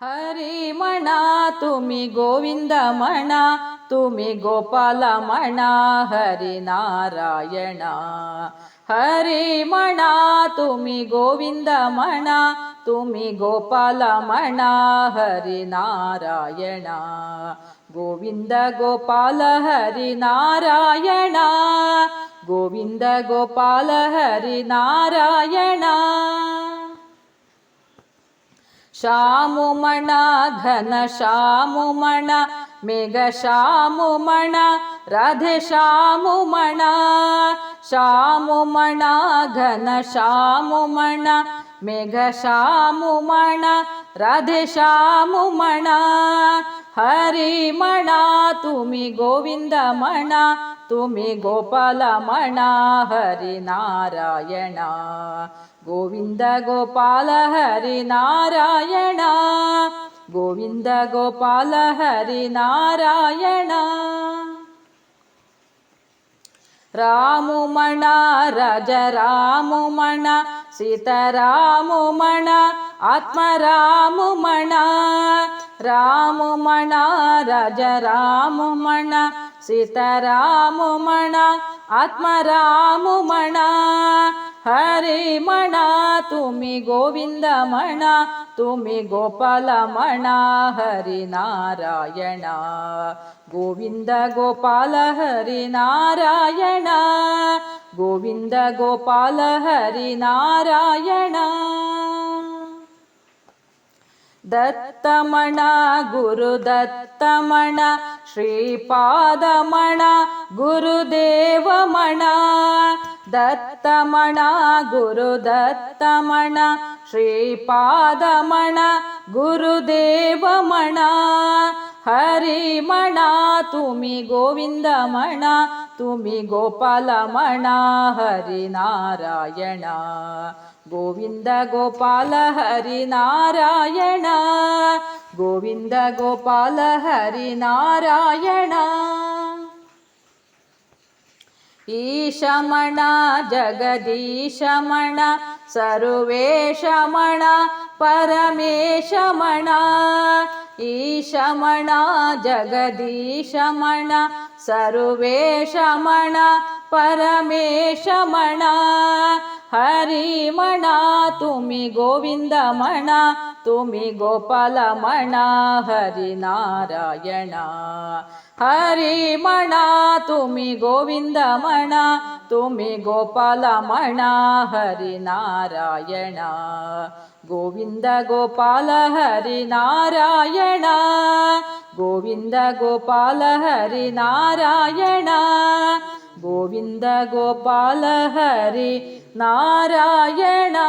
हरी म्हणा तुम्ही गोविंद म्हणा तुम्ही गोपाल म्हणा हरी नारायणा हरी म्हणा तुम्ही गोविंद म्हणा तुम्ही गोपाल म्हणा हरी नारायणा गोविंद गोपाल हरी नारायणा गोविंद गोपाल हरी नारायणा शामुमण घन श्याम मेघ श्याम राध श्याम श्यामघन श्याम ಶಾಮುಮಣ ರಾಧೆ ಶಾಮುಮಣ ಹರಿಮಣ ತುಮಿ ಗೋವಿಂದಮಣ ತುಮಿ ಗೋಪಾಲಮಣ ಹರಿನಾರಾಯಣ ಗೋವಿಂದ ಗೋಪಾಲ ಹರಿನಾರಾಯಣ ಗೋವಿಂದ ಗೋಪಾಲ ಹರಿನಾರಾಯಣ ರಾಮುಮಣ ರಜ ರಾಮುಮಣ ಸೀತಾರಾಮುಮಣ, ಆತ್ಮರಾಮುಮಣ, ರಾಮುಮಣ ರಜ ಆತ್ಮರಾಮು ಮಣ ಹರಿ ಮಣ ತುಮಿ ಗೋವಿಂದ ಮಣ ತುಮಿ ಗೋಪಾಲ ಮಣ ಹರಿ ನಾರಾಯಣ ಗೋವಿಂದ ಗೋಪಾಲ ಹರಿನಾರಾಯಣ ಗೋವಿಂದ ಗೋಪಾಲ ಹರಿ ನಾರಾಯಣ ದತ್ತಮಣ, ಗುರು ದತ್ತಮಣ, ಶ್ರೀಪಾದಮಣ, ಗುರುದೇವಮಣ. ದತ್ತಮಣ, ಗುರು ದತ್ತಮಣ, ಶ್ರೀಪಾದಮಣ, ಗುರುದೇವಮಣ. ಹರಿಮಣ, ತುಮಿ ಗೋವಿಂದಮಣ तुम्ही गोपाल म्हणा हरिनारायण गोविन्द गोपाल हरिनारायण गोविन्द गोपाल हरिनारायण ईशमण जगदीशमण सर्वेशमण ಪರಮೇಶಮಣ ಈಶಮಣ ಜಗದೀಶಮಣ ಸರ್ವೇಶಮಣ ಪರಮೇಶಮಣ ಹರಿಮಣ ತುಮಿ ಗೋವಿಂದಮಣ तुम्ही गोपाल म्हणा हरिनारायणा हरि म्हणा तुम्ही गोविंद म्हणा तुम्ही गोपाल म्हणा हरिनारायणा गोविंद गोपाल हरिनारायणा गोविंद गोपाल हरिनारायणा गोविंद गोपाल हरि नारायणा